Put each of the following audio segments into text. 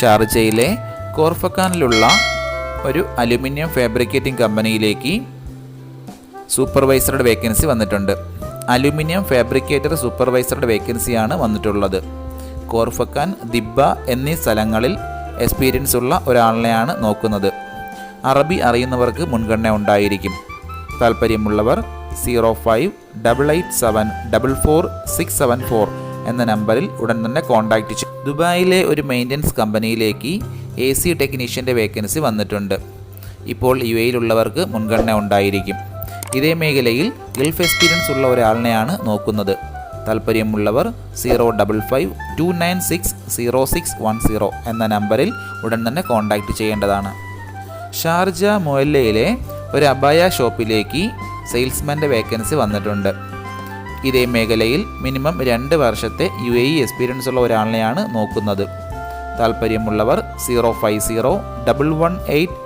ഷാർജയിലെ കോർഫക്കാനിലുള്ള ഒരു aluminium fabricating കമ്പനിയിലേക്ക് സൂപ്പർവൈസറുടെ വേക്കൻസി വന്നിട്ടുണ്ട്. അലുമിനിയം ഫാബ്രിക്കേറ്റർ സൂപ്പർവൈസറുടെ വേക്കൻസിയാണ് വന്നിട്ടുള്ളത്. കോർഫക്കാൻ ദിബ്ബ എന്നീ സ്ഥലങ്ങളിൽ എക്സ്പീരിയൻസ് ഉള്ള ഒരാളിനെയാണ് നോക്കുന്നത്. അറബി അറിയുന്നവർക്ക് മുൻഗണന ഉണ്ടായിരിക്കും. താല്പര്യമുള്ളവർ zero five double eight seven double four six seven four എന്ന നമ്പറിൽ ഉടൻ തന്നെ കോൺടാക്റ്റ് ചെയ്യും. ദുബായിലെ ഒരു മെയിന്റനൻസ് കമ്പനിയിലേക്ക് എ സി ടെക്നീഷ്യന്റെ വേക്കൻസി വന്നിട്ടുണ്ട്. ഇപ്പോൾ യു എയിലുള്ളവർക്ക് മുൻഗണന ഉണ്ടായിരിക്കും. ഇതേ മേഖലയിൽ ഗൾഫ് എക്സ്പീരിയൻസ് ഉള്ള ഒരാളിനെയാണ് നോക്കുന്നത്. താല്പര്യമുള്ളവർ zero double five two nine six zero six one zero എന്ന നമ്പറിൽ ഉടൻ തന്നെ കോൺടാക്റ്റ് ചെയ്യേണ്ടതാണ്. ഷാർജ മൊയല്ലയിലെ ഒരു അബായ ഷോപ്പിലേക്ക് സെയിൽസ്മാന്റെ വേക്കൻസി വന്നിട്ടുണ്ട്. ഇതേ മേഖലയിൽ മിനിമം രണ്ട് വർഷത്തെ യു എ ഇ എക്സ്പീരിയൻസ് ഉള്ള ഒരാളിനെയാണ് നോക്കുന്നത്. താല്പര്യമുള്ളവർ zero five zero double one eight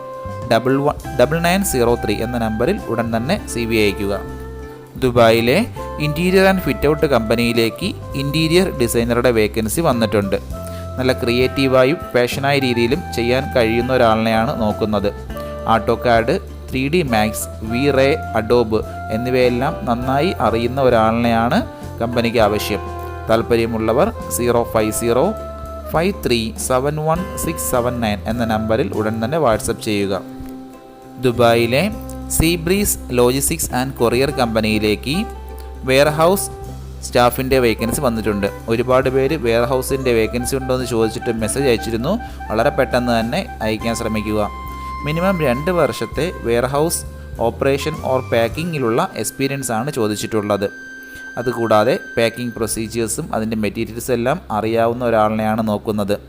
double one double nine zero three എന്ന നമ്പറിൽ ഉടൻ തന്നെ സി വി അയക്കുക ദുബായിലെ ഇന്റീരിയർ ആൻഡ് ഫിറ്റ് ഔട്ട് കമ്പനിയിലേക്ക് ഇന്റീരിയർ ഡിസൈനറുടെ വേക്കൻസി വന്നിട്ടുണ്ട്. നല്ല ക്രിയേറ്റീവായും ഫാഷനായ രീതിയിലും ചെയ്യാൻ കഴിയുന്ന ഒരാളിനെയാണ് നോക്കുന്നത്. AutoCAD three D Max V Ray Adobe എന്നിവയെല്ലാം നന്നായി അറിയുന്ന ഒരാളിനെയാണ് കമ്പനിക്ക് ആവശ്യം. താല്പര്യമുള്ളവർ zero five zero five three seven one six seven nine എന്ന നമ്പറിൽ ഉടൻ തന്നെ വാട്സപ്പ് ചെയ്യുക. ദുബായിലെ സീബ്രീസ് ലോജിസ്റ്റിക്സ് ആൻഡ് കൊറിയർ കമ്പനിയിലേക്ക് വെയർഹൗസ് സ്റ്റാഫിന്റെ വേക്കൻസി വന്നിട്ടുണ്ട്. ഒരുപാട് പേര് വെയർഹൗസിന്റെ വേക്കൻസി ഉണ്ടോ എന്ന് ചോദിച്ചിട്ട് മെസ്സേജ് അയച്ചിരുന്നു. വളരെ പെട്ടെന്ന് തന്നെ അയക്കാൻ ശ്രമിക്കുക. മിനിമം രണ്ട് വർഷത്തെ വെയർഹൗസ് ഓപ്പറേഷൻ ഓർ പാക്കിങ്ങിലുള്ള എക്സ്പീരിയൻസ് ആണ് ചോദിച്ചിട്ടുള്ളത്. അതുകൂടാതെ പാക്കിംഗ് പ്രൊസീജിയേഴ്സും അതിന്റെ മെറ്റീരിയൽസ് എല്ലാം അറിയാവുന്ന ഒരാളിനെയാണ് നോക്കുന്നത്.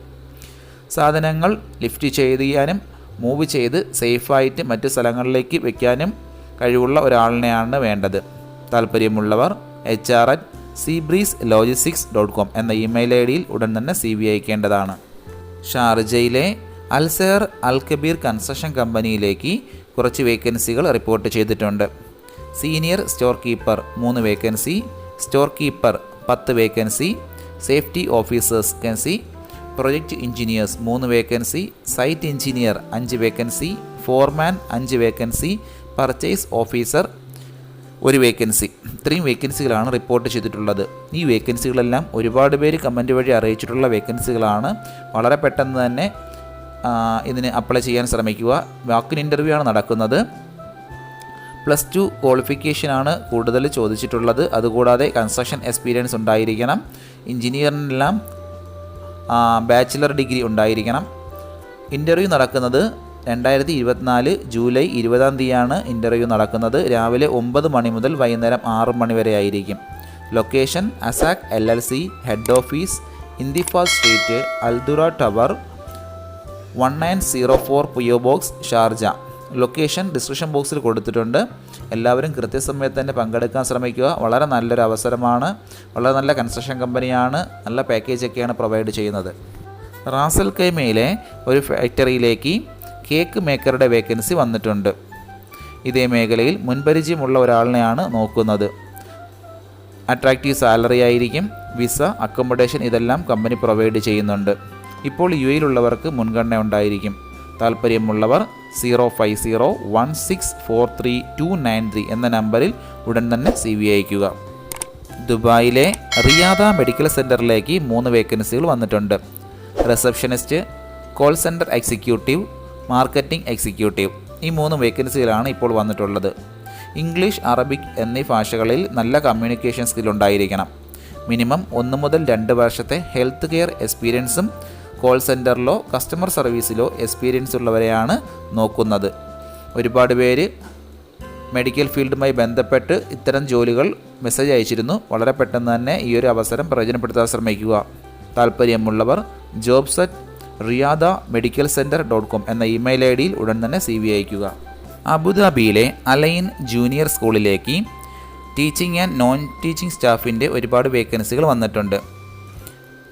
സാധനങ്ങൾ ലിഫ്റ്റ് ചെയ്യാനും മൂവ് ചെയ്ത് സേഫായിട്ട് മറ്റ് സ്ഥലങ്ങളിലേക്ക് വയ്ക്കാനും കഴിവുള്ള ഒരാളിനെയാണ് വേണ്ടത്. താല്പര്യമുള്ളവർ H R at Seabreeze logistics dot com എന്ന ഇമെയിൽ ഐ ഡിയിൽ ഉടൻ തന്നെ സി വി അയക്കേണ്ടതാണ്. ഷാർജയിലെ അൽസെയർ അൽ കബീർ കൺസ്ട്രക്ഷൻ കമ്പനിയിലേക്ക് കുറച്ച് വേക്കൻസികൾ റിപ്പോർട്ട് ചെയ്തിട്ടുണ്ട്. സീനിയർ സ്റ്റോർ കീപ്പർ മൂന്ന് വേക്കൻസി സ്റ്റോർ കീപ്പർ പത്ത് vacancy safety officers vacancy project engineers മൂന്ന് വേക്കൻസി സൈറ്റ് എഞ്ചിനീയർ അഞ്ച് വേക്കൻസി ഫോർമാൻ അഞ്ച് വേക്കൻസി പർച്ചേസ് ഓഫീസർ ഒരു വേക്കൻസി. ഇത്രയും വേക്കൻസികളാണ് റിപ്പോർട്ട് ചെയ്തിട്ടുള്ളത്. ഈ വേക്കൻസികളെല്ലാം ഒരുപാട് പേര് കമന്റ് വഴി അറിയിച്ചിട്ടുള്ള വേക്കൻസികളാണ്. വളരെ പെട്ടെന്ന് തന്നെ ഇതിന് അപ്ലൈ ചെയ്യാൻ ശ്രമിക്കുക. വാക്കിൻ ഇന്റർവ്യൂ ആണ് നടക്കുന്നത്. പ്ലസ് ടു ക്വാളിഫിക്കേഷനാണ് കൂടുതൽ ചോദിച്ചിട്ടുള്ളത്. അതുകൂടാതെ കൺസ്ട്രക്ഷൻ എക്സ്പീരിയൻസ് ഉണ്ടായിരിക്കണം. എഞ്ചിനീയറിനെല്ലാം ബാച്ചിലർ ഡിഗ്രി ഉണ്ടായിരിക്കണം. ഇന്റർവ്യൂ നടക്കുന്നത് രണ്ടായിരത്തി ഇരുപത്തിനാല് ജൂലൈ ഇരുപതാം തീയതിയാണ് ഇന്റർവ്യൂ നടക്കുന്നത്. രാവിലെ ഒമ്പത് മണി മുതൽ വൈകുന്നേരം ആറ് മണി വരെ ആയിരിക്കും. Location Asak L L C head office ഇന്ദിഫാസ് street Aldura tower one nine zero four P O box Sharjah location description ബോക്സിൽ കൊടുത്തിട്ടുണ്ട്. എല്ലാവരും കൃത്യസമയത്ത് തന്നെ പങ്കെടുക്കാൻ ശ്രമിക്കുക. വളരെ നല്ലൊരു അവസരമാണ്. വളരെ നല്ല കൺസ്ട്രക്ഷൻ കമ്പനിയാണ് നല്ല പാക്കേജ് പാക്കേജൊക്കെയാണ് പ്രൊവൈഡ് ചെയ്യുന്നത്. റാസൽ കൈമയിലെ ഒരു ഫാക്ടറിയിലേക്ക് കേക്ക് മേക്കറുടെ വേക്കൻസി വന്നിട്ടുണ്ട്. ഇതേ മേഖലയിൽ മുൻപരിചയമുള്ള ഒരാളിനെയാണ് നോക്കുന്നത്. അട്രാക്റ്റീവ് സാലറി ആയിരിക്കും. വിസ അക്കോമഡേഷൻ ഇതെല്ലാം കമ്പനി പ്രൊവൈഡ് ചെയ്യുന്നുണ്ട്. ഇപ്പോൾ യു എയിലുള്ളവർക്ക് മുൻഗണന ഉണ്ടായിരിക്കും. താല്പര്യമുള്ളവർ zero five zero one six four three two nine three എന്ന നമ്പറിൽ ഉടൻ തന്നെ സി വി അയക്കുക ദുബായിലെ റിയാദ മെഡിക്കൽ സെന്ററിലേക്ക് മൂന്ന് വേക്കൻസികൾ വന്നിട്ടുണ്ട്. Receptionist call centre executive marketing executive ഈ മൂന്ന് വേക്കൻസികളാണ് ഇപ്പോൾ വന്നിട്ടുള്ളത്. ഇംഗ്ലീഷ് അറബിക് എന്നീ ഭാഷകളിൽ നല്ല കമ്മ്യൂണിക്കേഷൻ സ്കിൽ ഉണ്ടായിരിക്കണം. മിനിമം ഒന്ന് മുതൽ രണ്ട് വർഷത്തെ ഹെൽത്ത് കെയർ എക്സ്പീരിയൻസും കോൾ സെന്ററിലോ കസ്റ്റമർ സർവീസിലോ എക്സ്പീരിയൻസ് ഉള്ളവരെയാണ് നോക്കുന്നത്. ഒരുപാട് പേര് മെഡിക്കൽ ഫീൽഡുമായി ബന്ധപ്പെട്ട് ഇത്തരം ജോലികൾ മെസ്സേജ് അയച്ചിരുന്നു. വളരെ പെട്ടെന്ന് തന്നെ ഈ ഒരു അവസരം പ്രയോജനപ്പെടുത്താൻ ശ്രമിക്കുക. താല്പര്യമുള്ളവർ jobs at Riyada medical centre dot com എന്ന ഇമെയിൽ ഐ ഡിയിൽ ഉടൻ തന്നെ സി വി അയക്കുക അബുദാബിയിലെ അലൈൻ ജൂനിയർ സ്കൂളിലേക്ക് ടീച്ചിങ് ആൻഡ് നോൺ ടീച്ചിങ് സ്റ്റാഫിന്റെ ഒരുപാട് വേക്കൻസികൾ വന്നിട്ടുണ്ട്.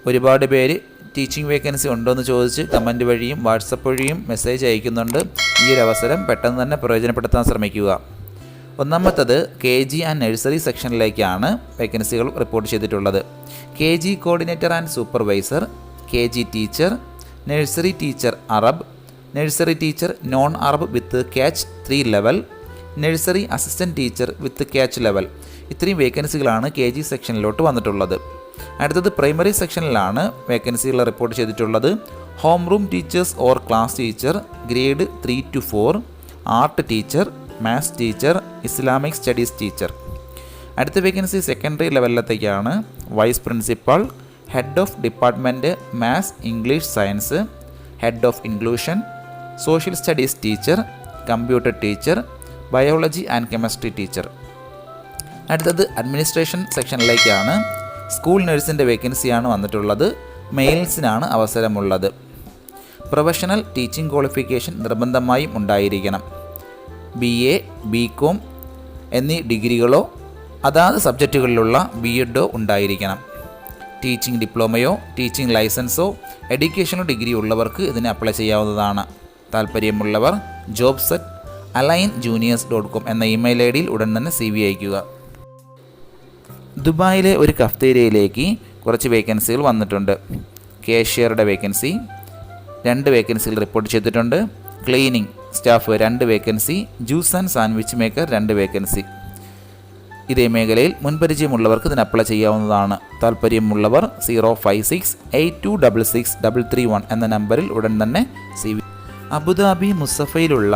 ഒരുപാട് പേര് ടീച്ചിങ് വേക്കൻസി ഉണ്ടോ എന്ന് ചോദിച്ച് കമന്റ് വഴിയും വാട്സപ്പ് വഴിയും മെസ്സേജ് അയക്കുന്നുണ്ട്. ഈ ഒരു അവസരം പെട്ടെന്ന് തന്നെ പ്രയോജനപ്പെടുത്താൻ ശ്രമിക്കുക. ഒന്നാമത്തത് കെ ജി ആൻഡ് നഴ്സറി സെക്ഷനിലേക്കാണ് വേക്കൻസികൾ റിപ്പോർട്ട് ചെയ്തിട്ടുള്ളത്. K G coordinator and supervisor K G teacher nursery teacher Arab nursery teacher non Arab with CACHE three level nursery assistant teacher with CACHE level ഇത്രയും വേക്കൻസികളാണ് കെ ജി സെക്ഷനിലോട്ട് വന്നിട്ടുള്ളത്. അടുത്തത് primary സെക്ഷനിലാണ് വേക്കൻസികൾ report ചെയ്തിട്ടുള്ളത്. Home room teachers or class teacher grade three to four art teacher maths teacher Islamic studies teacher. അടുത്ത vacancy secondary ലെവലിലത്തേക്കാണ്. Vice principal head of department maths English science head of inclusion social studies teacher computer teacher biology and chemistry teacher. അടുത്തത് administration സെക്ഷനിലേക്കാണ്. School നഴ്സിന്റെ വേക്കൻസിയാണ് വന്നിട്ടുള്ളത്. മെയിൽസിനാണ് അവസരമുള്ളത്. Professional teaching qualification നിർബന്ധമായും ഉണ്ടായിരിക്കണം. ബി എ ബി കോം എന്നീ ഡിഗ്രികളോ അതാത് സബ്ജക്റ്റുകളിലുള്ള ബി എഡോ ഉണ്ടായിരിക്കണം. ടീച്ചിങ് ഡിപ്ലോമയോ ടീച്ചിങ് ലൈസൻസോ എഡ്യൂക്കേഷണൽ ഡിഗ്രി ഉള്ളവർക്ക് ഇതിന് അപ്ലൈ ചെയ്യാവുന്നതാണ്. താല്പര്യമുള്ളവർ job set Al Ain juniors dot com എന്ന ഇമെയിൽ ഐ ഡിയിൽ ഉടൻ തന്നെ സി വി അയക്കുക ദുബായിലെ ഒരു കഫ്തേരിയയിലേക്ക് കുറച്ച് വേക്കൻസികൾ വന്നിട്ടുണ്ട്. കേഷ്യറുടെ വേക്കൻസി രണ്ട് വേക്കൻസികൾ റിപ്പോർട്ട് ചെയ്തിട്ടുണ്ട്. ക്ലീനിങ് സ്റ്റാഫ് രണ്ട് vacancy juice and sandwich maker രണ്ട് വേക്കൻസി ഇതേ മേഖലയിൽ മുൻപരിചയമുള്ളവർക്ക് ഇതിന് അപ്ലൈ ചെയ്യാവുന്നതാണ്. താല്പര്യമുള്ളവർ zero five six eight two double six double three one എന്ന നമ്പറിൽ ഉടൻ തന്നെ സി വി അബുദാബി മുസഫയിലുള്ള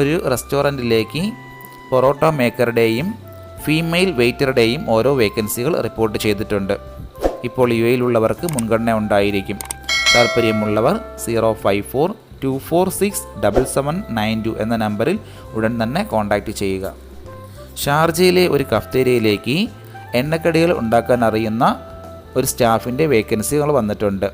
ഒരു റെസ്റ്റോറന്റിലേക്ക് പൊറോട്ട മേക്കറുടെയും ഫീമെയിൽ വെയിറ്ററുടെയും ഓരോ വേക്കൻസികൾ റിപ്പോർട്ട് ചെയ്തിട്ടുണ്ട്. ഇപ്പോൾ യു എയിലുള്ളവർക്ക് മുൻഗണന ഉണ്ടായിരിക്കും. താല്പര്യമുള്ളവർ zero five four two four six double seven nine two എന്ന നമ്പറിൽ ഉടൻ തന്നെ കോൺടാക്റ്റ് ചെയ്യുക. ഷാർജയിലെ ഒരു കഫ്തേരിയയിലേക്ക് എണ്ണക്കടികൾ ഉണ്ടാക്കാൻ അറിയുന്ന ഒരു സ്റ്റാഫിന്റെ വേക്കൻസികൾ വന്നിട്ടുണ്ട്.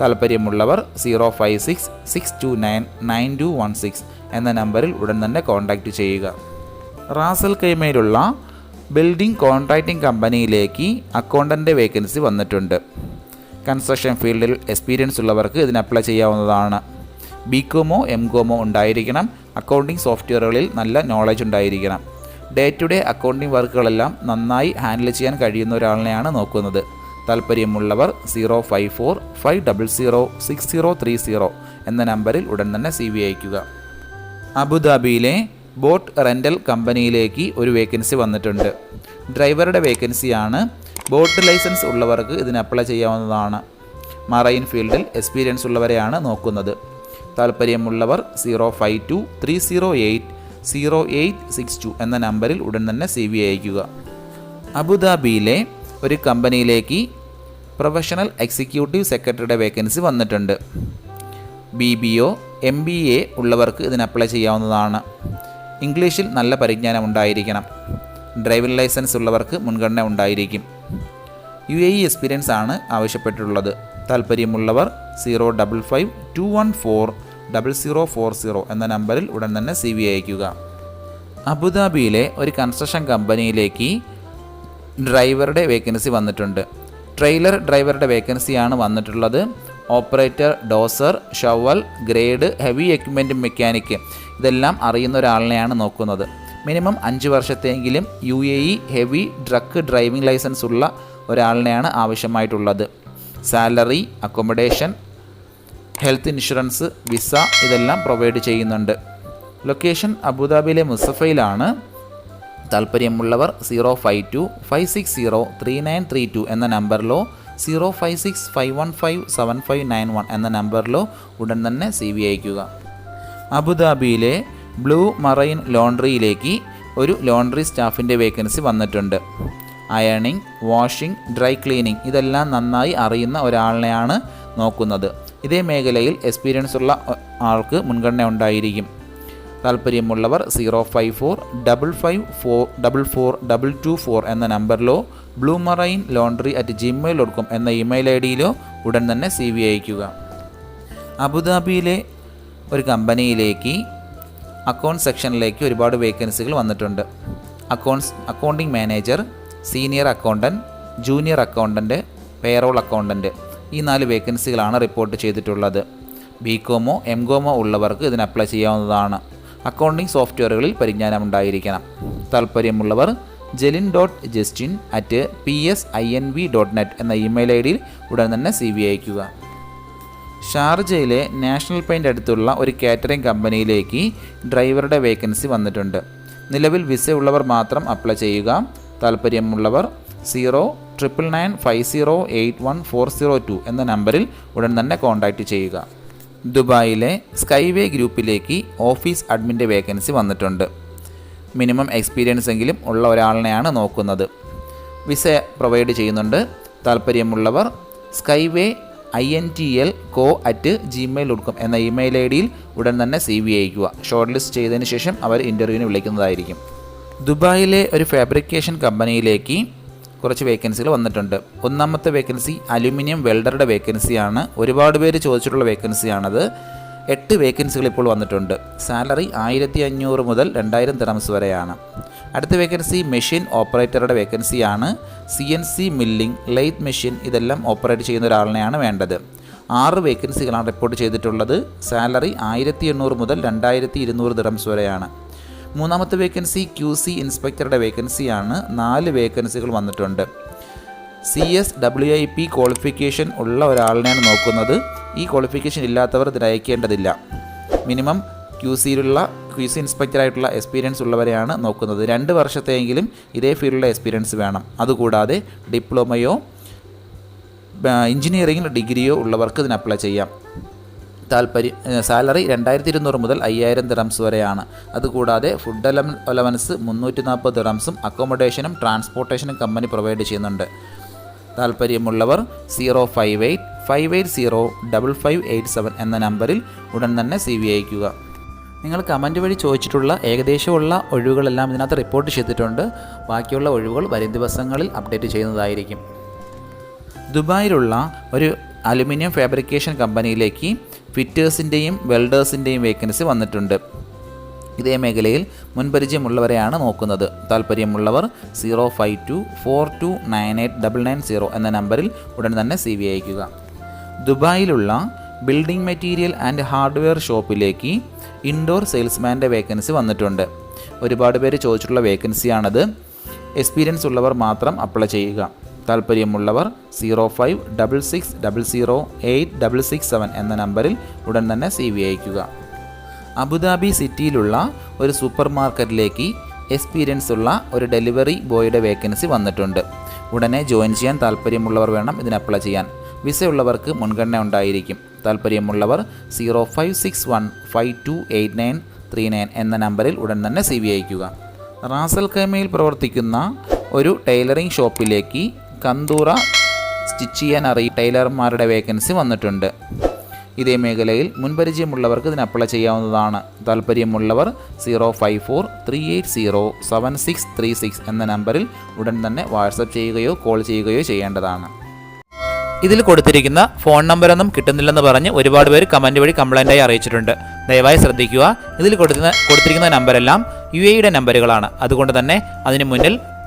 താല്പര്യമുള്ളവർ zero five six six two nine nine two one six എന്ന നമ്പറിൽ ഉടൻ തന്നെ കോൺടാക്റ്റ് ചെയ്യുക. റാസൽ കൈമയിലുള്ള ബിൽഡിംഗ് കോൺട്രാക്റ്റിംഗ് കമ്പനിയിലേക്ക് അക്കൗണ്ടന്റെ വേക്കൻസി വന്നിട്ടുണ്ട്. കൺസ്ട്രക്ഷൻ ഫീൽഡിൽ എക്സ്പീരിയൻസ് ഉള്ളവർക്ക് ഇതിന് അപ്ലൈ ചെയ്യാവുന്നതാണ്. ബി കോമോ എം കോമോ ഉണ്ടായിരിക്കണം. അക്കൗണ്ടിംഗ് സോഫ്റ്റ്വെയറുകളിൽ നല്ല നോളജ് ഉണ്ടായിരിക്കണം. ഡേ ടു ഡേ അക്കൗണ്ടിംഗ് വർക്കുകളെല്ലാം നന്നായി ഹാൻഡിൽ ചെയ്യാൻ കഴിയുന്ന ഒരാളിനെയാണ് നോക്കുന്നത്. താല്പര്യമുള്ളവർ zero five four five double zero six zero three zero എന്ന നമ്പറിൽ ഉടൻ തന്നെ സി വി അയക്കുക അബുദാബിയിലെ ബോട്ട് റെന്റൽ കമ്പനിയിലേക്ക് ഒരു വേക്കൻസി വന്നിട്ടുണ്ട്. ഡ്രൈവറുടെ വേക്കൻസിയാണ്. ബോട്ട് ലൈസൻസ് ഉള്ളവർക്ക് ഇതിന് അപ്ലൈ ചെയ്യാവുന്നതാണ്. മറൈൻ ഫീൽഡിൽ എക്സ്പീരിയൻസ് ഉള്ളവരെയാണ് നോക്കുന്നത്. താല്പര്യമുള്ളവർ zero five two three zero eight zero eight six two എന്ന നമ്പറിൽ ഉടൻ തന്നെ സി വി അയക്കുക അബുദാബിയിലെ ഒരു കമ്പനിയിലേക്ക് പ്രൊഫഷണൽ എക്സിക്യൂട്ടീവ് സെക്രട്ടറിയുടെ വേക്കൻസി വന്നിട്ടുണ്ട്. B B or M B A ഉള്ളവർക്ക് ഇതിന് അപ്ലൈ ചെയ്യാവുന്നതാണ്. ഇംഗ്ലീഷിൽ നല്ല പരിജ്ഞാനം ഉണ്ടായിരിക്കണം. ഡ്രൈവിംഗ് ലൈസൻസ് ഉള്ളവർക്ക് മുൻഗണന ഉണ്ടായിരിക്കും. യു എ ഇ എക്സ്പീരിയൻസ് ആണ് ആവശ്യപ്പെട്ടിട്ടുള്ളത്. താല്പര്യമുള്ളവർ zero double five two one four double zero four zero എന്ന നമ്പറിൽ ഉടൻ തന്നെ സി വി അയക്കുക അബുദാബിയിലെ ഒരു കൺസ്ട്രക്ഷൻ കമ്പനിയിലേക്ക് ഡ്രൈവറുടെ വേക്കൻസി വന്നിട്ടുണ്ട്. ട്രെയിലർ ഡ്രൈവറുടെ വേക്കൻസിയാണ് വന്നിട്ടുള്ളത്. Operator dozer shovel grade heavy equipment mechanic ഇതെല്ലാം അറിയുന്ന ഒരാളിനെയാണ് നോക്കുന്നത്. മിനിമം അഞ്ച് വർഷത്തെങ്കിലും U A E heavy truck driving licence ഉള്ള ഒരാളിനെയാണ് ആവശ്യമായിട്ടുള്ളത്. Salary accommodation health insurance visa ഇതെല്ലാം പ്രൊവൈഡ് ചെയ്യുന്നുണ്ട്. ലൊക്കേഷൻ അബുദാബിയിലെ മുസഫയിലാണ്. താല്പര്യമുള്ളവർ zero five two five six zero three nine three two എന്ന നമ്പറിലോ zero five six five one five seven five nine one എന്ന നമ്പറിലോ ഉടൻ തന്നെ സി വി അയക്കുക അബുദാബിയിലെ ബ്ലൂ മറൈൻ ലോണ്ടറിയിലേക്ക് ഒരു ലോണ്ടറി സ്റ്റാഫിന്റെ വേക്കൻസി വന്നിട്ടുണ്ട്. അയണിങ് വാഷിംഗ് ഡ്രൈ ക്ലീനിങ് ഇതെല്ലാം നന്നായി അറിയുന്ന ഒരാളിനെയാണ് നോക്കുന്നത്. ഇതേ മേഖലയിൽ എക്സ്പീരിയൻസ് ഉള്ള ആൾക്ക് മുൻഗണന ഉണ്ടായിരിക്കും. താല്പര്യമുള്ളവർ zero five four double five four double four double two four എന്ന നമ്പറിലോ blue marine laundry at Gmail dot com എന്ന ഇമെയിൽ ഐ ഡിയിലോ ഉടൻ തന്നെ സി വി അയക്കുക അബുദാബിയിലെ ഒരു കമ്പനിയിലേക്ക് അക്കൗണ്ട് സെക്ഷനിലേക്ക് ഒരുപാട് വേക്കൻസികൾ വന്നിട്ടുണ്ട്. Accounts accounting manager senior accountant junior accountant payroll accountant ഈ നാല് വേക്കൻസികളാണ് റിപ്പോർട്ട് ചെയ്തിട്ടുള്ളത്. ബി കോമോ എം കോമോ ഉള്ളവർക്ക് ഇതിന് അപ്ലൈ ചെയ്യാവുന്നതാണ്. അക്കൗണ്ടിംഗ് സോഫ്റ്റ്വെയറുകളിൽ പരിജ്ഞാനം ഉണ്ടായിരിക്കണം താല്പര്യമുള്ളവർ Jelin dot Justin at P S I N V dot net എന്ന ഇമെയിൽ ഐ ഡിയിൽ ഉടൻ തന്നെ സി വി അയക്കുക ഷാർജയിലെ നാഷണൽ പെയിന്റ് അടുത്തുള്ള ഒരു കാറ്ററിംഗ് കമ്പനിയിലേക്ക് ഡ്രൈവറുടെ വേക്കൻസി വന്നിട്ടുണ്ട്. നിലവിൽ വിസ ഉള്ളവർ മാത്രം അപ്ലൈ ചെയ്യുക. താല്പര്യമുള്ളവർ zero triple nine five zero eight one four zero two എന്ന നമ്പറിൽ ഉടൻ തന്നെ കോൺടാക്റ്റ് ചെയ്യുക. ദുബായിലെ സ്കൈവേ ഗ്രൂപ്പിലേക്ക് ഓഫീസ് അഡ്മിന്റെ വേക്കൻസി വന്നിട്ടുണ്ട്. മിനിമം എക്സ്പീരിയൻസ് എങ്കിലും ഉള്ള ഒരാളിനെയാണ് നോക്കുന്നത്. വിസ പ്രൊവൈഡ് ചെയ്യുന്നുണ്ട്. താല്പര്യമുള്ളവർ Skyway I N T L co at Gmail dot എന്ന ഇമെയിൽ ഐ ഡിയിൽ ഉടൻ തന്നെ സി വി അയക്കുക ഷോർട്ട് ലിസ്റ്റ് ചെയ്തതിന് ശേഷം അവർ ഇന്റർവ്യൂവിന് വിളിക്കുന്നതായിരിക്കും. ദുബായിലെ ഒരു ഫാബ്രിക്കേഷൻ കമ്പനിയിലേക്ക് കുറച്ച് വേക്കൻസികൾ വന്നിട്ടുണ്ട്. ഒന്നാമത്തെ വേക്കൻസി അലുമിനിയം വെൽഡറുടെ വേക്കൻസിയാണ് ഒരുപാട് പേര് ചോദിച്ചിട്ടുള്ള വേക്കൻസിയാണത് എട്ട് വേക്കൻസികൾ ഇപ്പോൾ വന്നിട്ടുണ്ട്. സാലറി ആയിരത്തി അഞ്ഞൂറ് മുതൽ രണ്ടായിരം ദിറംസ് വരെയാണ്. അടുത്ത വേക്കൻസി മെഷീൻ ഓപ്പറേറ്ററുടെ വേക്കൻസിയാണ് C N C milling lathe machine ഇതെല്ലാം ഓപ്പറേറ്റ് ചെയ്യുന്ന ഒരാളിനെയാണ് വേണ്ടത്. ആറ് വേക്കൻസികളാണ് റിപ്പോർട്ട് ചെയ്തിട്ടുള്ളത്. സാലറി ആയിരത്തി എണ്ണൂറ് മുതൽ രണ്ടായിരത്തി ഇരുന്നൂറ് വരെയാണ്. മൂന്നാമത്തെ വേക്കൻസി ക്യു സി ഇൻസ്പെക്ടറുടെ വേക്കൻസിയാണ് നാല് വേക്കൻസികൾ വന്നിട്ടുണ്ട്. C S W I P qualification ഉള്ള ഒരാളിനെയാണ് നോക്കുന്നത്. ഈ ക്വാളിഫിക്കേഷൻ ഇല്ലാത്തവർ ഇതിൽ അയക്കേണ്ടതില്ല മിനിമം ക്യു സിയിലുള്ള ക്യു സി ഇൻസ്പെക്ടറായിട്ടുള്ള എക്സ്പീരിയൻസ് ഉള്ളവരെയാണ് നോക്കുന്നത്. രണ്ട് വർഷത്തെയെങ്കിലും ഇതേ ഫീൽഡിലെ എക്സ്പീരിയൻസ് വേണം. അതുകൂടാതെ ഡിപ്ലോമയോ എഞ്ചിനീയറിംഗിൽ ഡിഗ്രിയോ ഉള്ളവർക്ക് ഇതിന് അപ്ലൈ ചെയ്യാം. താല്പര്യം സാലറി രണ്ടായിരത്തി ഇരുന്നൂറ് മുതൽ അയ്യായിരം ദിറംസ് വരെയാണ്. അതുകൂടാതെ ഫുഡ് അലം അലവൻസ് മുന്നൂറ്റി നാൽപ്പത് ദിറംസും അക്കോമഡേഷനും ട്രാൻസ്പോർട്ടേഷനും കമ്പനി പ്രൊവൈഡ് ചെയ്യുന്നുണ്ട്. താല്പര്യമുള്ളവർ zero five eight five eight zero double five eight seven എന്ന നമ്പറിൽ ഉടൻ തന്നെ സി വി അയക്കുക നിങ്ങൾ കമന്റ് വഴി ചോദിച്ചിട്ടുള്ള ഏകദേശമുള്ള ഒഴിവുകളെല്ലാം ഇതിനകത്ത് റിപ്പോർട്ട് ചെയ്തിട്ടുണ്ട്. ബാക്കിയുള്ള ഒഴിവുകൾ വരും ദിവസങ്ങളിൽ അപ്ഡേറ്റ് ചെയ്യുന്നതായിരിക്കും. ദുബായിലുള്ള ഒരു അലുമിനിയം ഫാബ്രിക്കേഷൻ കമ്പനിയിലേക്ക് ഫിറ്റേഴ്സിന്റെയും വെൽഡേഴ്സിന്റെയും വേക്കൻസി വന്നിട്ടുണ്ട്. ഇതേ മേഖലയിൽ മുൻപരിചയമുള്ളവരെയാണ് നോക്കുന്നത്. താല്പര്യമുള്ളവർ zero five two four two nine eight double nine zero എന്ന നമ്പറിൽ ഉടൻ തന്നെ സി വി അയക്കുക ദുബായിലുള്ള ബിൽഡിംഗ് മെറ്റീരിയൽ ആൻഡ് ഹാർഡ്വെയർ ഷോപ്പിലേക്ക് ഇൻഡോർ സെയിൽസ്മാന്റെ വേക്കൻസി വന്നിട്ടുണ്ട്. ഒരുപാട് പേര് ചോദിച്ചിട്ടുള്ള വേക്കൻസിയാണത് എക്സ്പീരിയൻസ് ഉള്ളവർ മാത്രം അപ്ലൈ ചെയ്യുക. താല്പര്യമുള്ളവർ zero five double six double zero eight double six seven എന്ന നമ്പറിൽ ഉടൻ തന്നെ സി വി അയക്കുക അബുദാബി സിറ്റിയിലുള്ള ഒരു സൂപ്പർ മാർക്കറ്റിലേക്ക് എക്സ്പീരിയൻസ് ഉള്ള ഒരു ഡെലിവറി ബോയുടെ വേക്കൻസി വന്നിട്ടുണ്ട്. ഉടനെ ജോയിൻ ചെയ്യാൻ താല്പര്യമുള്ളവർ വേണം ഇതിന് അപ്ലൈ ചെയ്യാൻ. വിസ ഉള്ളവർക്ക് മുൻഗണന ഉണ്ടായിരിക്കും. താല്പര്യമുള്ളവർ zero five six one five two eight nine three nine എന്ന നമ്പറിൽ ഉടൻ തന്നെ സി വി അയക്കുക റാസൽ ഖൈമയിൽ പ്രവർത്തിക്കുന്ന ഒരു ടൈലറിംഗ് ഷോപ്പിലേക്ക് കന്തൂറ സ്റ്റിച്ച് ചെയ്യാൻ അറിയ ടൈലർമാരുടെ വേക്കൻസി വന്നിട്ടുണ്ട്. ഇതേ മേഖലയിൽ മുൻപരിചയമുള്ളവർക്ക് ഇതിന് അപ്ലൈ ചെയ്യാവുന്നതാണ്. താല്പര്യമുള്ളവർ zero five four three eight zero seven six three six എന്ന നമ്പറിൽ ഉടൻ തന്നെ വാട്സപ്പ് ചെയ്യുകയോ കോൾ ചെയ്യുകയോ ചെയ്യേണ്ടതാണ്. ഇതിൽ കൊടുത്തിരിക്കുന്ന ഫോൺ നമ്പറൊന്നും കിട്ടുന്നില്ലെന്ന് പറഞ്ഞ് ഒരുപാട് പേര് കമന്റ് വഴി കംപ്ലൈന്റായി അറിയിച്ചിട്ടുണ്ട്. ദയവായി ശ്രദ്ധിക്കുക. ഇതിൽ കൊടുക്കുന്ന കൊടുത്തിരിക്കുന്ന നമ്പരെല്ലാം യു എയുടെ നമ്പറുകളാണ്. അതുകൊണ്ട് തന്നെ അതിന് മുന്നിൽ